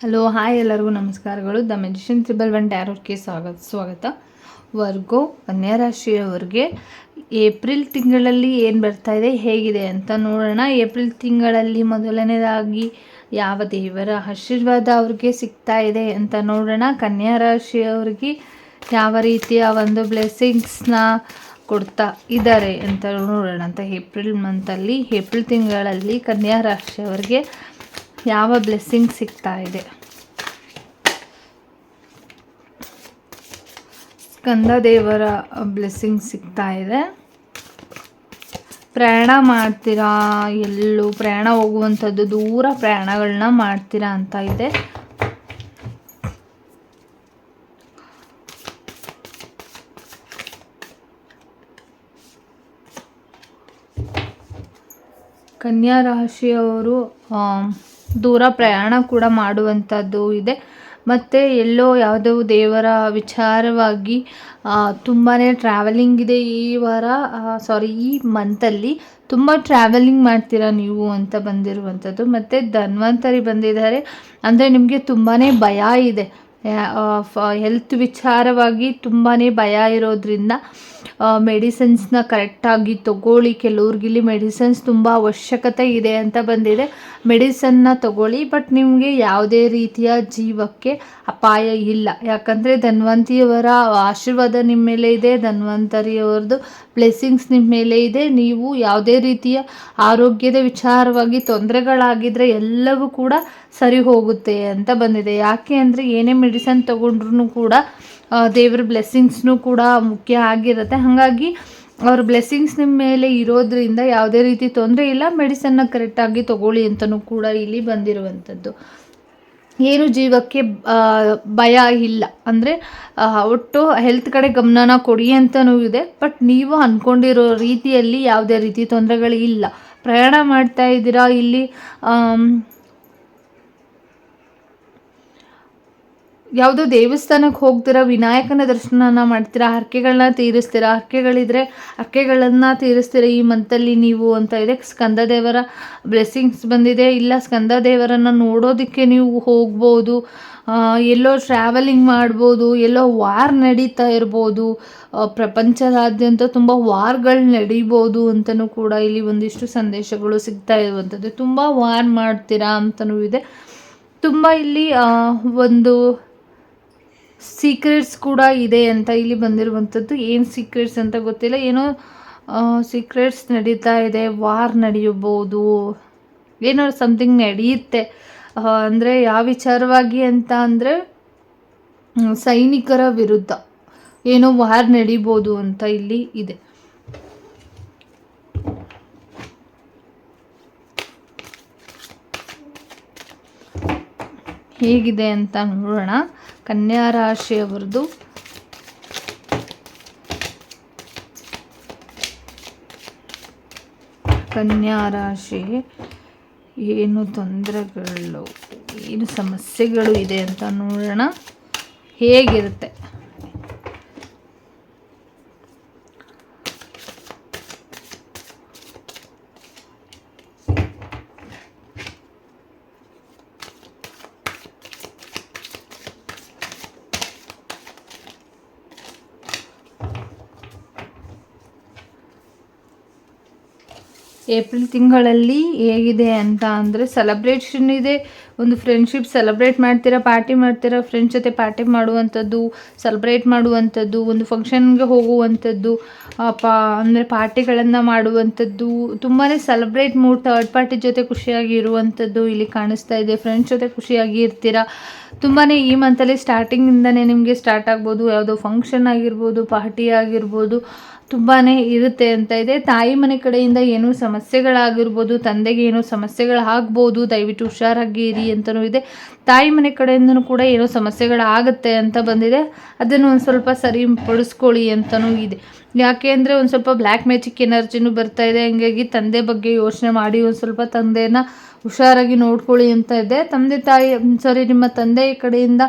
Hello hi ಎಲ್ಲರಿಗೂ ನಮಸ್ಕಾರಗಳು. The magician triple one ಡ್ಯಾರೋರ್ಗೆ ಸ್ವಾಗತ ಸ್ವಾಗತ. ವರ್ಗೋ ಕನ್ಯಾ ರಾಶಿಯವರಿಗೆ ಏಪ್ರಿಲ್ ತಿಂಗಳಲ್ಲಿ ಏನು ಬರ್ತಾ ಇದೆ, ಹೇಗಿದೆ ಅಂತ ನೋಡೋಣ. ಏಪ್ರಿಲ್ ತಿಂಗಳಲ್ಲಿ ಮೊದಲನೇದಾಗಿ ಯಾವ ದೇವರ ಆಶೀರ್ವಾದ ಅವ್ರಿಗೆ ಸಿಗ್ತಾ ಇದೆ ಅಂತ ನೋಡೋಣ. ಕನ್ಯಾ ರಾಶಿಯವರಿಗೆ ಯಾವ ರೀತಿಯ ಒಂದು ಬ್ಲೆಸ್ಸಿಂಗ್ಸ್ನ ಕೊಡ್ತಾ ಇದ್ದಾರೆ ಅಂತ ನೋಡೋಣ ಅಂತ ಏಪ್ರಿಲ್ ಮಂತಲ್ಲಿ ಏಪ್ರಿಲ್ ತಿಂಗಳಲ್ಲಿ ಕನ್ಯಾ ರಾಶಿಯವರಿಗೆ ಯಾವ ಬ್ಲೆಸ್ಸಿಂಗ್ ಸಿಗ್ತಾ ಇದೆ? ಸ್ಕಂದ ದೇವರ ಬ್ಲೆಸ್ಸಿಂಗ್ ಸಿಗ್ತಾ ಇದೆ. ಪ್ರಯಾಣ ಮಾಡ್ತೀರಾ? ಎಲ್ಲೂ ಪ್ರಯಾಣ ಹೋಗುವಂಥದ್ದು ದೂರ ಪ್ರಯಾಣಗಳನ್ನ ಮಾಡ್ತೀರಾ ಅಂತ ಇದೆ. ಕನ್ಯಾ ರಾಶಿಯವರು ದೂರ ಪ್ರಯಾಣ ಕೂಡ ಮಾಡುವಂಥದ್ದು ಇದೆ. ಮತ್ತು ಎಲ್ಲೋ ಯಾವುದೋ ದೇವರ ವಿಚಾರವಾಗಿ ತುಂಬಾ ಟ್ರಾವೆಲಿಂಗ್ ಇದೆ ಈ ವಾರ ಸಾರಿ ಈ ಮಂತಲ್ಲಿ ತುಂಬ ಟ್ರಾವೆಲಿಂಗ್ ಮಾಡ್ತೀರಾ ನೀವು ಅಂತ ಬಂದಿರುವಂಥದ್ದು. ಮತ್ತು ಧನ್ವಂತರಿ ಬಂದಿದ್ದಾರೆ. ಅಂದರೆ ನಿಮಗೆ ತುಂಬಾ ಭಯ ಇದೆ. ಹೆಲ್ತ್ ವಿಚಾರವಾಗಿ ತುಂಬಾ ಭಯ ಇರೋದ್ರಿಂದ ಮೆಡಿಸಿನ್ಸ್ನ ಕರೆಕ್ಟಾಗಿ ತಗೊಳ್ಳಿ. ಕೆಲವ್ರಿಗಿಲ್ಲಿ ಮೆಡಿಸಿನ್ಸ್ ತುಂಬ ಅವಶ್ಯಕತೆ ಇದೆ ಅಂತ ಬಂದಿದೆ. ಮೆಡಿಸನ್ನ ತಗೊಳ್ಳಿ ಬಟ್ ನಿಮಗೆ ಯಾವುದೇ ರೀತಿಯ ಜೀವಕ್ಕೆ ಅಪಾಯ ಇಲ್ಲ. ಯಾಕಂದರೆ ಧನ್ವಂತಿಯವರ ಆಶೀರ್ವಾದ ನಿಮ್ಮ ಮೇಲೆ ಇದೆ ಧನ್ವಂತರಿಯವ್ರದ್ದು ಬ್ಲೆಸ್ಸಿಂಗ್ಸ್ ನಿಮ್ಮ ಮೇಲೆ ಇದೆ. ನೀವು ಯಾವುದೇ ರೀತಿಯ ಆರೋಗ್ಯದ ವಿಚಾರವಾಗಿ ತೊಂದರೆಗಳಾಗಿದ್ದರೆ ಎಲ್ಲವೂ ಕೂಡ ಸರಿ ಹೋಗುತ್ತೆ ಅಂತ ಬಂದಿದೆ. ಯಾಕೆ ಅಂದರೆ ಏನೇ ಮೆಡಿಸನ್ ತೊಗೊಂಡ್ರೂ ಕೂಡ ದೇವ್ರ ಬ್ಲೆಸ್ಸಿಂಗ್ಸ್ನು ಕೂಡ ಮುಖ್ಯ ಆಗಿರುತ್ತೆ. ಹಾಗಾಗಿ ಅವ್ರ ಬ್ಲೆಸ್ಸಿಂಗ್ಸ್ ನಿಮ್ಮ ಮೇಲೆ ಇರೋದ್ರಿಂದ ಯಾವುದೇ ರೀತಿ ತೊಂದರೆ ಇಲ್ಲ. ಮೆಡಿಸನ್ನ ಕರೆಕ್ಟಾಗಿ ತೊಗೊಳ್ಳಿ ಅಂತಲೂ ಕೂಡ ಇಲ್ಲಿ ಬಂದಿರುವಂಥದ್ದು. ಏನು ಜೀವಕ್ಕೆ ಭಯ ಇಲ್ಲ. ಅಂದರೆ ಒಟ್ಟು ಹೆಲ್ತ್ ಕಡೆ ಗಮನನ ಕೊಡಿ ಅಂತಲೂ ಇದೆ. ಬಟ್ ನೀವು ಅಂದ್ಕೊಂಡಿರೋ ರೀತಿಯಲ್ಲಿ ಯಾವುದೇ ರೀತಿ ತೊಂದರೆಗಳು ಇಲ್ಲ ಪ್ರಯಾಣ ಮಾಡ್ತಾ ಇದ್ದೀರಾ ಇಲ್ಲಿ ಯಾವುದೋ ದೇವಸ್ಥಾನಕ್ಕೆ ಹೋಗ್ತೀರಾ, ವಿನಾಯಕನ ದರ್ಶನನ ಮಾಡ್ತೀರಾ, ಹರಕೆಗಳನ್ನ ತೀರಿಸ್ತೀರಾ, ಹರಕೆಗಳಿದ್ರೆ ಹರಕೆಗಳನ್ನು ತೀರಿಸ್ತೀರಾ ಈ ಮಂತಲ್ಲಿ ನೀವು ಅಂತ ಇದೆ. ಸ್ಕಂದ ದೇವರ ಬ್ಲೆಸ್ಸಿಂಗ್ಸ್ ಬಂದಿದೆ. ಇಲ್ಲ ಸ್ಕಂದ ದೇವರನ್ನು ನೋಡೋದಕ್ಕೆ ನೀವು ಹೋಗ್ಬೋದು. ಎಲ್ಲೋ ಟ್ರಾವೆಲಿಂಗ್ ಮಾಡ್ಬೋದು, ಎಲ್ಲೋ ವಾರ್ ನಡೀತಾ ಇರ್ಬೋದು. ಪ್ರಪಂಚದಾದ್ಯಂತ ತುಂಬ ವಾರ್ಗಳು ನಡೀಬೋದು ಅಂತಲೂ ಕೂಡ ಇಲ್ಲಿ ಒಂದಿಷ್ಟು ಸಂದೇಶಗಳು ಸಿಗ್ತಾ ಇರುವಂಥದ್ದು. ತುಂಬ ವಾರ್ ಮಾಡ್ತೀರಾ ಅಂತಲೂ ಇದೆ. ತುಂಬ ಇಲ್ಲಿ ಒಂದು ಸೀಕ್ರೆಟ್ಸ್ ಕೂಡ ಇದೆ ಅಂತ ಇಲ್ಲಿ ಬಂದಿರುವಂಥದ್ದು. ಏನು ಸೀಕ್ರೆಟ್ಸ್ ಅಂತ ಗೊತ್ತಿಲ್ಲ. ಏನೋ ಸೀಕ್ರೆಟ್ಸ್ ನಡೀತಾ ಇದೆ. ವಾರ್ ನಡೆಯಬಹುದು. ಏನೋ ಸಮಥಿಂಗ್ ನಡೆಯುತ್ತೆ. ಅಂದರೆ ಯಾವ ವಿಚಾರವಾಗಿ ಅಂತ ಅಂದರೆ ಸೈನಿಕರ ವಿರುದ್ಧ ಏನೋ ವಾರ್ ನಡೀಬೋದು ಅಂತ ಇಲ್ಲಿ ಇದೆ. ಹೇಗಿದೆ ಅಂತ ನೋಡೋಣ. ಕನ್ಯಾ ರಾಶಿಯವ್ರದ್ದು ಕನ್ಯಾ ರಾಶಿ ಏನು ತೊಂದರೆಗಳು ಏನು ಸಮಸ್ಯೆಗಳು ಇದೆ ಅಂತ ನೋಡೋಣ. ಹೇಗಿರುತ್ತೆ? ಏಪ್ರಿಲ್ ತಿಂಗಳಲ್ಲಿ ಹೇಗಿದೆ ಅಂತ ಅಂದರೆ ಸೆಲೆಬ್ರೇಷನ್ ಇದೆ. ಒಂದು ಫ್ರೆಂಡ್ಶಿಪ್ ಸೆಲೆಬ್ರೇಟ್ ಮಾಡ್ತೀರಾ ಪಾರ್ಟಿ ಮಾಡ್ತೀರಾ ಫ್ರೆಂಡ್ಸ್ ಜೊತೆ ಪಾರ್ಟಿ ಮಾಡುವಂಥದ್ದು ಸೆಲೆಬ್ರೇಟ್ ಮಾಡುವಂಥದ್ದು, ಒಂದು ಫಂಕ್ಷನ್ಗೆ ಹೋಗುವಂಥದ್ದು ಪಾ ಅಂದರೆ ಪಾರ್ಟಿಗಳನ್ನು ಮಾಡುವಂಥದ್ದು ತುಂಬಾ ಸೆಲೆಬ್ರೇಟ್ ಮೂಡ್ ಥರ್ಡ್ ಪಾರ್ಟಿ ಜೊತೆ ಖುಷಿಯಾಗಿ ಇರುವಂಥದ್ದು ಇಲ್ಲಿ ಕಾಣಿಸ್ತಾ ಇದೆ. ಫ್ರೆಂಡ್ಸ್ ಜೊತೆ ಖುಷಿಯಾಗಿ ಇರ್ತೀರಾ. ತುಂಬಾ ಈ ಮಂತಲ್ಲಿ ಸ್ಟಾರ್ಟಿಂಗಿಂದನೇ ನಿಮಗೆ ಸ್ಟಾರ್ಟ್ ಆಗ್ಬೋದು. ಯಾವುದೋ ಫಂಕ್ಷನ್ ಆಗಿರ್ಬೋದು ಪಾರ್ಟಿ ಆಗಿರ್ಬೋದು. ತುಂಬಾ ಇರುತ್ತೆ ಅಂತ ಇದೆ. ತಾಯಿ ಮನೆ ಕಡೆಯಿಂದ ಏನೂ ಸಮಸ್ಯೆಗಳಾಗಿರ್ಬೋದು, ತಂದೆಗೆ ಏನೋ ಸಮಸ್ಯೆಗಳಾಗ್ಬೋದು, ದಯವಿಟ್ಟು ಹುಷಾರಾಗಿ ಇರಿ ಅಂತಲೂ ಇದೆ. ತಾಯಿ ಮನೆ ಕಡೆಯಿಂದನೂ ಕೂಡ ಏನೋ ಸಮಸ್ಯೆಗಳಾಗುತ್ತೆ ಅಂತ ಬಂದಿದೆ. ಅದನ್ನು ಒಂದು ಸ್ವಲ್ಪ ಸರಿಪಡಿಸ್ಕೊಳ್ಳಿ ಅಂತಲೂ ಇದೆ. ಯಾಕೆ ಅಂದರೆ ಒಂದು ಸ್ವಲ್ಪ ಬ್ಲ್ಯಾಕ್ ಮ್ಯಾಜಿಕ್ ಎನರ್ಜಿನೂ ಬರ್ತಾ ಇದೆ. ಹಂಗಾಗಿ ತಂದೆ ಬಗ್ಗೆ ಯೋಚನೆ ಮಾಡಿ ಒಂದು ಸ್ವಲ್ಪ ತಂದೆಯನ್ನು ಹುಷಾರಾಗಿ ನೋಡ್ಕೊಳ್ಳಿ ಅಂತ ಇದೆ. ತಂದೆ ತಾಯಿ ಸಾರಿ ನಿಮ್ಮ ತಂದೆಯ ಕಡೆಯಿಂದ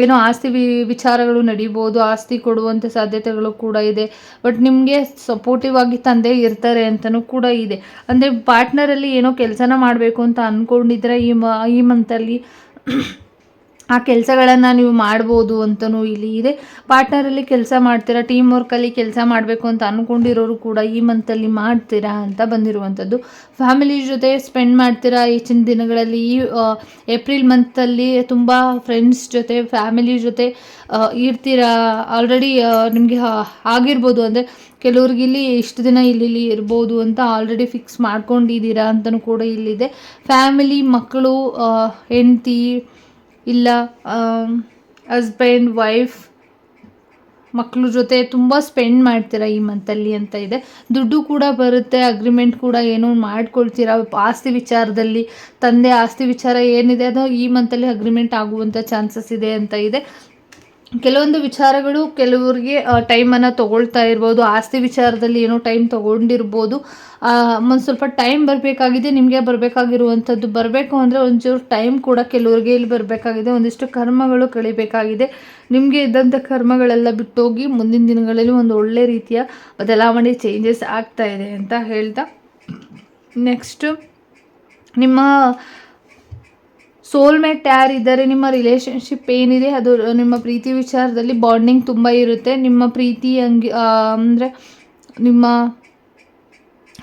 ಏನೋ ಆಸ್ತಿ ವಿ ವಿಚಾರಗಳು ನಡೀಬೋದು, ಆಸ್ತಿ ಕೊಡುವಂಥ ಸಾಧ್ಯತೆಗಳು ಕೂಡ ಇದೆ. ಬಟ್ ನಿಮಗೆ ಸಪೋರ್ಟಿವ್ ಆಗಿ ತಂದೆ ಇರ್ತಾರೆ ಅಂತಲೂ ಕೂಡ ಇದೆ. ಅಂದರೆ ಪಾರ್ಟ್ನರಲ್ಲಿ ಏನೋ ಕೆಲಸನ ಮಾಡಬೇಕು ಅಂತ ಅಂದ್ಕೊಂಡಿದ್ರೆ ಈ ಮ ಈ ಮಂತಲ್ಲಿ ಆ ಕೆಲಸಗಳನ್ನು ನೀವು ಮಾಡ್ಬೋದು ಅಂತಲೂ ಇಲ್ಲಿ ಇದೆ. ಪಾರ್ಟ್ನರಲ್ಲಿ ಕೆಲಸ ಮಾಡ್ತೀರಾ? ಟೀಮ್ ವರ್ಕಲ್ಲಿ ಕೆಲಸ ಮಾಡಬೇಕು ಅಂತ ಅಂದ್ಕೊಂಡಿರೋರು ಕೂಡ ಈ ಮಂತಲ್ಲಿ ಮಾಡ್ತೀರಾ ಅಂತ ಬಂದಿರುವಂಥದ್ದು. ಫ್ಯಾಮಿಲಿ ಜೊತೆ ಸ್ಪೆಂಡ್ ಮಾಡ್ತೀರಾ ಹೆಚ್ಚಿನ ದಿನಗಳಲ್ಲಿ? ಈ ಏಪ್ರಿಲ್ ಮಂತಲ್ಲಿ ತುಂಬ ಫ್ರೆಂಡ್ಸ್ ಜೊತೆ ಫ್ಯಾಮಿಲಿ ಜೊತೆ ಇರ್ತೀರಾ? ಆಲ್ರೆಡಿ ನಿಮಗೆ ಆಗಿರ್ಬೋದು ಅಂದರೆ ಕೆಲವ್ರಿಗೆ ಇಲ್ಲಿ ಇಷ್ಟು ದಿನ ಇಲ್ಲಿ ಇಲ್ಲಿ ಇರ್ಬೋದು ಅಂತ ಆಲ್ರೆಡಿ ಫಿಕ್ಸ್ ಮಾಡ್ಕೊಂಡಿದ್ದೀರಾ ಅಂತಲೂ ಕೂಡ ಇಲ್ಲಿದೆ. ಫ್ಯಾಮಿಲಿ ಮಕ್ಕಳು ಹೆಂಡತಿ ಇಲ್ಲ ಹಸ್ಬೆಂಡ್ ವೈಫ್ ಮಕ್ಕಳ ಜೊತೆ ತುಂಬ ಸ್ಪೆಂಡ್ ಮಾಡ್ತೀರಾ ಈ ಮಂತಲ್ಲಿ ಅಂತ ಇದೆ. ದುಡ್ಡು ಕೂಡ ಬರುತ್ತೆ ಅಗ್ರಿಮೆಂಟ್ ಕೂಡ ಏನೋ ಮಾಡ್ಕೊಳ್ತೀರಾ. ಆಸ್ತಿ ವಿಚಾರದಲ್ಲಿ, ತಂದೆ ಆಸ್ತಿ ವಿಚಾರ ಏನಿದೆ, ಅದು ಈ ಮಂತಲ್ಲಿ ಅಗ್ರಿಮೆಂಟ್ ಆಗುವಂಥ ಚಾನ್ಸಸ್ ಇದೆ ಅಂತ ಇದೆ. ಕೆಲವೊಂದು ವಿಚಾರಗಳು ಕೆಲವರಿಗೆ ಟೈಮನ್ನು ತೊಗೊಳ್ತಾ ಇರ್ಬೋದು, ಆಸ್ತಿ ವಿಚಾರದಲ್ಲಿ ಏನೋ ಟೈಮ್ ತೊಗೊಂಡಿರ್ಬೋದು. ಒಂದು ಸ್ವಲ್ಪ ಟೈಮ್ ಬರಬೇಕಾಗಿದೆ, ನಿಮಗೆ ಬರಬೇಕಾಗಿರುವಂಥದ್ದು. ಬರಬೇಕು ಅಂದರೆ ಒಂಚೂರು ಟೈಮ್ ಕೂಡ ಕೆಲವರಿಗೆ ಇಲ್ಲಿ ಬರಬೇಕಾಗಿದೆ. ಒಂದಿಷ್ಟು ಕರ್ಮಗಳು ಕಳಿಬೇಕಾಗಿದೆ. ನಿಮಗೆ ಇದ್ದಂಥ ಕರ್ಮಗಳೆಲ್ಲ ಬಿಟ್ಟೋಗಿ ಮುಂದಿನ ದಿನಗಳಲ್ಲಿ ಒಂದು ಒಳ್ಳೆ ರೀತಿಯ ಬದಲಾವಣೆ ಚೇಂಜಸ್ ಆಗ್ತಾ ಇದೆ ಅಂತ ಹೇಳ್ತಾ. ನೆಕ್ಸ್ಟು ನಿಮ್ಮ ಸೋಲ್ಮೇಟ್ ಯಾರಿದ್ದಾರೆ ನಿಮ್ಮ ರಿಲೇಷನ್ಶಿಪ್ ಏನಿದೆ, ಅದು ನಿಮ್ಮ ಪ್ರೀತಿ ವಿಚಾರದಲ್ಲಿ ಬಾಂಡಿಂಗ್ ತುಂಬ ಇರುತ್ತೆ. ನಿಮ್ಮ ಪ್ರೀತಿ ಹಂಗೆ ಅಂದರೆ ನಿಮ್ಮ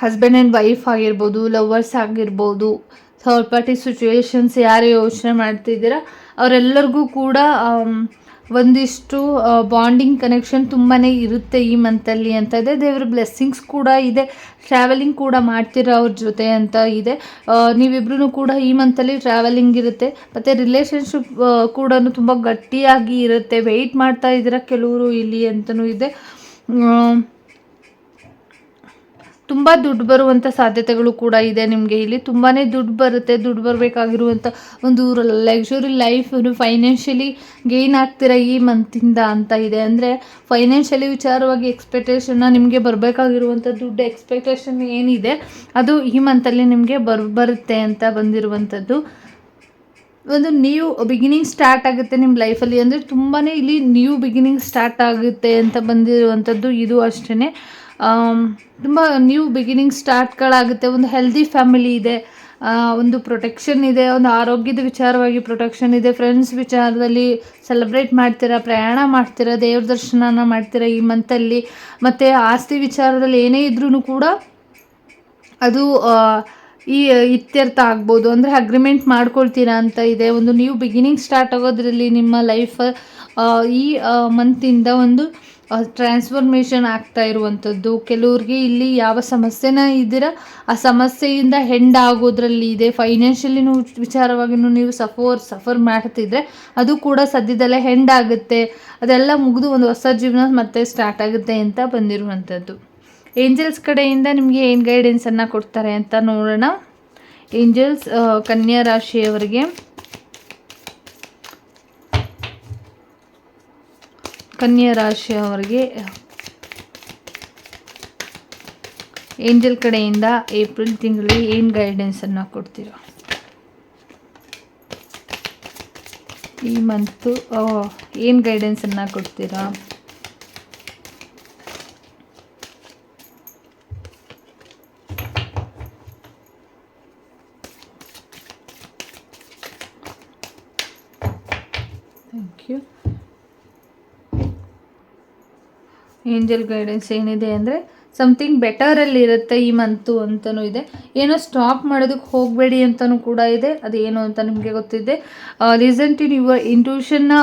ಹಸ್ಬೆಂಡ್ ಆ್ಯಂಡ್ ವೈಫ್ ಆಗಿರ್ಬೋದು ಲವರ್ಸ್ ಆಗಿರ್ಬೋದು ಥರ್ಡ್ ಪಾರ್ಟಿ ಸಿಚುವೇಶನ್ಸ್ ಯಾರು ಯೋಚನೆ ಮಾಡ್ತಿದ್ದೀರಾ, ಅವರೆಲ್ಲರಿಗೂ ಕೂಡ ಒಂದಿಷ್ಟು ಬಾಂಡಿಂಗ್ ಕನೆಕ್ಷನ್ ತುಂಬಾ ಇರುತ್ತೆ ಈ ಮಂತಲ್ಲಿ ಅಂತ ಇದೆ. ದೇವ್ರ ಬ್ಲೆಸ್ಸಿಂಗ್ಸ್ ಕೂಡ ಇದೆ. ಟ್ರಾವೆಲಿಂಗ್ ಕೂಡ ಮಾಡ್ತೀರಾ ಅವ್ರ ಜೊತೆ ಅಂತ ಇದೆ. ನೀವಿಬ್ರು ಕೂಡ ಈ ಮಂತಲ್ಲಿ ಟ್ರಾವೆಲಿಂಗ್ ಇರುತ್ತೆ. ಮತ್ತು ರಿಲೇಷನ್ಶಿಪ್ ಕೂಡ ತುಂಬ ಗಟ್ಟಿಯಾಗಿ ಇರುತ್ತೆ. ವೆಯ್ಟ್ ಮಾಡ್ತಾ ಇದ್ದೀರಾ ಕೆಲವರು ಇಲ್ಲಿ ಅಂತಲೂ ಇದೆ. ತುಂಬ ದುಡ್ಡು ಬರುವಂಥ ಸಾಧ್ಯತೆಗಳು ಕೂಡ ಇದೆ ನಿಮಗೆ ಇಲ್ಲಿ. ತುಂಬಾ ದುಡ್ಡು ಬರುತ್ತೆ, ದುಡ್ಡು ಬರಬೇಕಾಗಿರುವಂಥ ಒಂದು ಲಕ್ಸುರಿ ಲೈಫ್ ಫೈನಾನ್ಷಿಯಲಿ ಗೇನ್ ಆಗ್ತೀರಾ ಈ ಮಂತಿಂದ ಅಂತ ಇದೆ. ಅಂದರೆ ಫೈನಾನ್ಷಿಯಲಿ ವಿಚಾರವಾಗಿ ಎಕ್ಸ್ಪೆಕ್ಟೇಷನ್ನ ನಿಮಗೆ ಬರಬೇಕಾಗಿರುವಂಥ ದುಡ್ಡು ಎಕ್ಸ್ಪೆಕ್ಟೇಷನ್ ಏನಿದೆ, ಅದು ಈ ಮಂತಲ್ಲಿ ನಿಮಗೆ ಬರ್, ಬರುತ್ತೆ ಅಂತ ಬಂದಿರುವಂಥದ್ದು ಒಂದು ನ್ಯೂ ಬಿಗಿನಿಂಗ್ ಸ್ಟಾರ್ಟ್ ಆಗುತ್ತೆ ನಿಮ್ಮ ಲೈಫಲ್ಲಿ ಅಂದರೆ ತುಂಬಾ ಇಲ್ಲಿ ನ್ಯೂ ಬಿಗಿನಿಂಗ್ ಸ್ಟಾರ್ಟ್ ಆಗುತ್ತೆ ಅಂತ ಬಂದಿರುವಂಥದ್ದು ಇದು ಅಷ್ಟೇ ತುಂಬ ನ್ಯೂ ಬಿಗಿನಿಂಗ್ ಸ್ಟಾರ್ಟ್ಗಳಾಗುತ್ತೆ ಒಂದು ಹೆಲ್ದಿ ಫ್ಯಾಮಿಲಿ ಇದೆ. ಒಂದು ಪ್ರೊಟೆಕ್ಷನ್ ಇದೆ. ಒಂದು ಆರೋಗ್ಯದ ವಿಚಾರವಾಗಿ ಪ್ರೊಟೆಕ್ಷನ್ ಇದೆ. ಫ್ರೆಂಡ್ಸ್ ವಿಚಾರದಲ್ಲಿ ಸೆಲೆಬ್ರೇಟ್ ಮಾಡ್ತೀರಾ, ಪ್ರಯಾಣ ಮಾಡ್ತೀರಾ, ದೇವ್ರ ದರ್ಶನನ ಮಾಡ್ತೀರಾ ಈ ಮಂತಲ್ಲಿ ಮತ್ತು ಆಸ್ತಿ ವಿಚಾರದಲ್ಲಿ ಏನೇ ಇದ್ರೂ ಕೂಡ ಅದು ಈ, ಇತ್ಯರ್ಥ ಆಗ್ಬೋದು. ಅಂದರೆ ಅಗ್ರಿಮೆಂಟ್ ಮಾಡ್ಕೊಳ್ತೀರಾ ಅಂತ ಇದೆ. ಒಂದು ನ್ಯೂ ಬಿಗಿನಿಂಗ್ ಸ್ಟಾರ್ಟ್ ಆಗೋದ್ರಲ್ಲಿ ನಿಮ್ಮ ಲೈಫ್ ಈ ಮಂತಿಂದ ಒಂದು ಟ್ರಾನ್ಸ್ಫಾರ್ಮೇಷನ್ ಆಗ್ತಾ ಇರುವಂಥದ್ದು. ಕೆಲವ್ರಿಗೆ ಇಲ್ಲಿ ಯಾವ ಸಮಸ್ಯೆನ ಇದ್ದೀರ, ಆ ಸಮಸ್ಯೆಯಿಂದ ಹೆಂಡ್ ಆಗೋದ್ರಲ್ಲಿ ಇದೆ. ಫೈನಾನ್ಷಿಯಲಿ ವಿಚಾರವಾಗಿನೂ ನೀವು ಸಫೋರ್ ಸಫರ್ ಮಾಡ್ತಿದ್ರೆ ಅದು ಕೂಡ ಸದ್ಯದಲ್ಲೇ ಹೆಂಡ್ ಆಗುತ್ತೆ. ಅದೆಲ್ಲ ಮುಗಿದು ಒಂದು ಹೊಸ ಜೀವನ ಮತ್ತೆ ಸ್ಟಾರ್ಟ್ ಆಗುತ್ತೆ ಅಂತ ಬಂದಿರುವಂಥದ್ದು. ಏಂಜಲ್ಸ್ ಕಡೆಯಿಂದ ನಿಮಗೆ ಏನು ಗೈಡೆನ್ಸನ್ನು ಕೊಡ್ತಾರೆ ಅಂತ ನೋಡೋಣ. ಏಂಜಲ್ಸ್ ಕನ್ಯಾ ರಾಶಿಯವರಿಗೆ. ಕನ್ಯಾ ರಾಶಿಯವರಿಗೆ ಏಂಜಲ್ ಕಡೆಯಿಂದ ಏಪ್ರಿಲ್ ತಿಂಗಳಲ್ಲಿ ಏನು ಗೈಡೆನ್ಸನ್ನು ಕೊಡ್ತೀರಾ? ಈ ಮಂತು ಏನು ಗೈಡೆನ್ಸನ್ನು ಕೊಡ್ತೀರಾ? ಥ್ಯಾಂಕ್ ಯು ಏಂಜಲ್ ಗೈಡೆನ್ಸ್ ಏನಿದೆ ಅಂದರೆ ಸಮಥಿಂಗ್ ಬೆಟರಲ್ಲಿ ಇರುತ್ತೆ ಈ ಮಂತು ಅಂತಲೂ ಇದೆ. ಏನೋ ಸ್ಟಾಪ್ ಮಾಡೋದಕ್ಕೆ ಹೋಗಬೇಡಿ ಅಂತಲೂ ಕೂಡ ಇದೆ. ಅದು ಏನು ಅಂತ ನಿಮಗೆ ಗೊತ್ತಿದೆ. ರೀಸೆಂಟ್ ಇನ್ ಯುವರ್ ಇಂಟ್ಯೂಷನ್ನ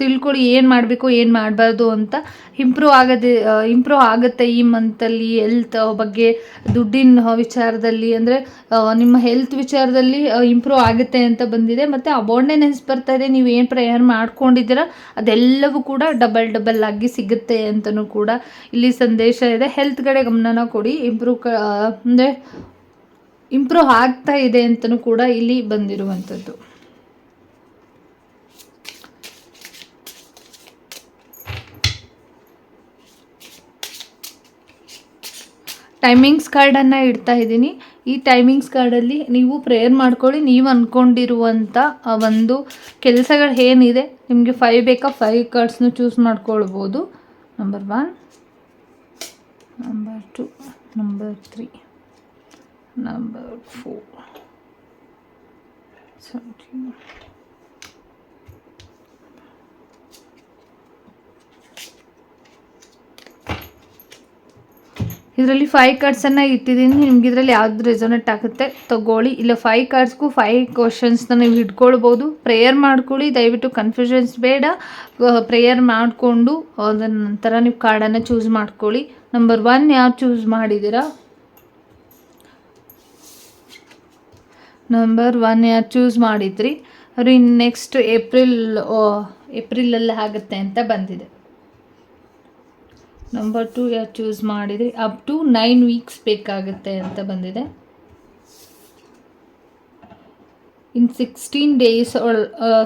ತಿಳ್ಕೊಳ್ಳಿ ಏನು ಮಾಡಬೇಕು, ಏನು ಮಾಡಬಾರ್ದು ಅಂತ. ಇಂಪ್ರೂವ್ ಆಗದೆ ಇಂಪ್ರೂವ್ ಆಗುತ್ತೆ ಈ ಮಂತಲ್ಲಿ ಹೆಲ್ತ್ ಬಗ್ಗೆ, ದುಡ್ಡಿನ ವಿಚಾರದಲ್ಲಿ ಅಂದರೆ ನಿಮ್ಮ ಹೆಲ್ತ್ ವಿಚಾರದಲ್ಲಿ ಇಂಪ್ರೂವ್ ಆಗುತ್ತೆ ಅಂತ ಬಂದಿದೆ. ಮತ್ತು ಅಬೋಂಡೆನೆನ್ಸ್ ಬರ್ತಾ ಇದೆ. ನೀವು ಏನು ಪ್ರೇಯರ್ ಮಾಡ್ಕೊಂಡಿದ್ದೀರಾ, ಅದೆಲ್ಲವೂ ಕೂಡ ಡಬಲ್ ಡಬಲ್ ಆಗಿ ಸಿಗುತ್ತೆ ಅಂತಲೂ ಕೂಡ ಇಲ್ಲಿ ಸಂದೇಶ ಇದೆ. ಹೆಲ್ತ್ ಕಡೆ ಗಮನನ ಕೊಡಿ. ಇಂಪ್ರೂವ್ ಕ ಅಂದರೆ ಇಂಪ್ರೂವ್ ಆಗ್ತಾ ಇದೆ ಅಂತಲೂ ಕೂಡ ಇಲ್ಲಿ ಬಂದಿರುವಂಥದ್ದು. ಟೈಮಿಂಗ್ಸ್ ಕಾರ್ಡನ್ನು ಇಡ್ತಾ ಇದ್ದೀನಿ. ಈ ಟೈಮಿಂಗ್ಸ್ ಕಾರ್ಡಲ್ಲಿ ನೀವು ಪ್ರೇಯರ್ ಮಾಡ್ಕೊಳ್ಳಿ. ನೀವು ಅಂದ್ಕೊಂಡಿರುವಂಥ ಒಂದು ಕೆಲಸಗಳು ಏನಿದೆ, ನಿಮಗೆ ಫೈವ್ ಬೇಕಾ ಫೈವ್ ಕಾರ್ಡ್ಸ್ನು ಚೂಸ್ ಮಾಡ್ಕೊಳ್ಬೋದು. Number one number two number three number four ಇದರಲ್ಲಿ ಫೈವ್ ಕಾರ್ಡ್ಸನ್ನು ಇಟ್ಟಿದ್ದೀನಿ. ನಿಮ್ಗೆ ಇದರಲ್ಲಿ ಯಾವ್ದು ರೆಸೊನೇಟ್ ಆಗುತ್ತೆ ತಗೊಳ್ಳಿ. ಇಲ್ಲ ಫೈವ್ ಕಾರ್ಡ್ಸ್ಗೂ ಫೈವ್ ಕ್ವಶನ್ಸ್ನ ನೀವು ಇಟ್ಕೊಳ್ಬೋದು ಪ್ರೇಯರ್ ಮಾಡ್ಕೊಳ್ಳಿ. ದಯವಿಟ್ಟು ಕನ್ಫ್ಯೂಷನ್ಸ್ ಬೇಡ. ಪ್ರೇಯರ್ ಮಾಡಿಕೊಂಡು ಅದರ ನಂತರ ನೀವು ಕಾರ್ಡನ್ನು ಚೂಸ್ ಮಾಡ್ಕೊಳ್ಳಿ. ನಂಬರ್ ಒನ್ ಯಾವ್ದು ಚೂಸ್ ಮಾಡಿದ್ದೀರಾ? ನಂಬರ್ ಒನ್ ಯಾರು ಚೂಸ್ ಮಾಡಿದ್ರಿ? ಅವ್ರು ನೆಕ್ಸ್ಟ್ ಏಪ್ರಿಲ್ ಏಪ್ರಿಲಲ್ಲಿ ಆಗುತ್ತೆ ಅಂತ ಬಂದಿದೆ. ನಂಬರ್ ಟು ಯಾರು ಚೂಸ್ ಮಾಡಿದ್ರಿ. ಅಪ್ ಟು ನೈನ್ ವೀಕ್ಸ್ ಬೇಕಾಗುತ್ತೆ ಅಂತ ಬಂದಿದೆ. ಇನ್ ಸಿಕ್ಸ್ಟೀನ್ ಡೇಸ್ ಒಳ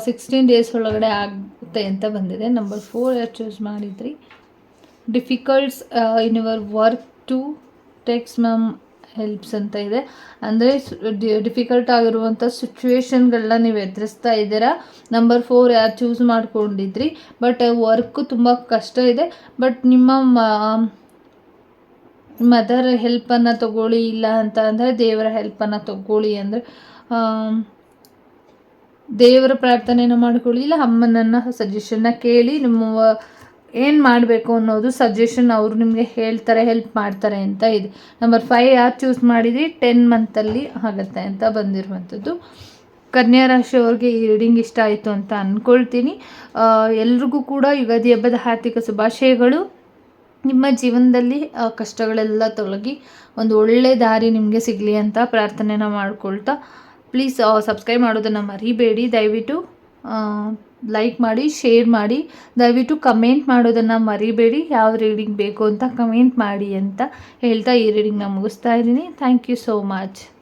ಸಿಕ್ಸ್ಟೀನ್ ಡೇಸ್ ಒಳಗಡೆ ಆಗುತ್ತೆ ಅಂತ ಬಂದಿದೆ. ನಂಬರ್ ಫೋರ್ ಯಾರು ಚೂಸ್ ಮಾಡಿದ್ರಿ. Difficults in your work to text ma'am helps ಅಂತ ಇದೆ. ಅಂದರೆ ಡಿಫಿಕಲ್ಟ್ ಆಗಿರುವಂಥ ಸಿಚುವೇಶನ್ಗಳನ್ನ ನೀವು ಎದುರಿಸ್ತಾ ಇದ್ದೀರಾ? ನಂಬರ್ ಫೋರ್ ಯಾರು ಚೂಸ್ ಮಾಡ್ಕೊಂಡಿದ್ರಿ? ಬಟ್ ವರ್ಕು ತುಂಬ ಕಷ್ಟ ಇದೆ. ಬಟ್ ನಿಮ್ಮ ಮದರ್ ಹೆಲ್ಪನ್ನು ತಗೊಳ್ಳಿ, ಇಲ್ಲ ಅಂತ ಅಂದರೆ ದೇವರ ಹೆಲ್ಪನ್ನು ತಗೊಳ್ಳಿ ಅಂದರೆ ದೇವರ ಪ್ರಾರ್ಥನೆಯನ್ನು ಮಾಡ್ಕೊಳ್ಳಿ, ಇಲ್ಲ ಅಮ್ಮನನ್ನು ಸಜೆಷನ್ನ ಕೇಳಿ, ನಿಮ್ಮ ಏನು ಮಾಡಬೇಕು ಅನ್ನೋದು ಸಜೆಷನ್ ಅವರು ನಿಮಗೆ ಹೇಳ್ತಾರೆ ಹೆಲ್ಪ್ ಮಾಡ್ತಾರೆ ಅಂತ ಇದೆ. ನಂಬರ್ ಫೈವ್ ಯಾರು ಚೂಸ್ ಮಾಡಿದ್ರಿ? ಟೆನ್ ಮಂತಲ್ಲಿ ಆಗುತ್ತೆ ಅಂತ ಬಂದಿರುವಂಥದ್ದು. ಕನ್ಯಾ ರಾಶಿಯವ್ರಿಗೆ ಈ ರೀಡಿಂಗ್ ಇಷ್ಟ ಆಯಿತು ಅಂತ ಅಂದ್ಕೊಳ್ತೀನಿ ಎಲ್ರಿಗೂ ಕೂಡ ಯುಗಾದಿ ಹಬ್ಬದ ಆರ್ಥಿಕ ಶುಭಾಶಯಗಳು. ನಿಮ್ಮ ಜೀವನದಲ್ಲಿ ಕಷ್ಟಗಳೆಲ್ಲ ತೊಲಗಿ ಒಂದು ಒಳ್ಳೆ ದಾರಿ ನಿಮಗೆ ಸಿಗಲಿ ಅಂತ ಪ್ರಾರ್ಥನೆನ ಮಾಡ್ಕೊಳ್ತಾ. ಪ್ಲೀಸ್ ಸಬ್ಸ್ಕ್ರೈಬ್ ಮಾಡೋದನ್ನು ಮರಿಬೇಡಿ. ದಯವಿಟ್ಟು ಲೈಕ್ ಮಾಡಿ ಶೇರ್ ಮಾಡಿ. ದಯವಿಟ್ಟು ಕಮೆಂಟ್ ಮಾಡೋದನ್ನು ಮರಿಬೇಡಿ. ಯಾವ ರೀಡಿಂಗ್ ಬೇಕು ಅಂತ ಕಮೆಂಟ್ ಮಾಡಿ ಅಂತ ಹೇಳ್ತಾ ಈ ರೀಡಿಂಗ್ನ ಮುಗಿಸ್ತಾ ಇದ್ದೀನಿ. Thank you so much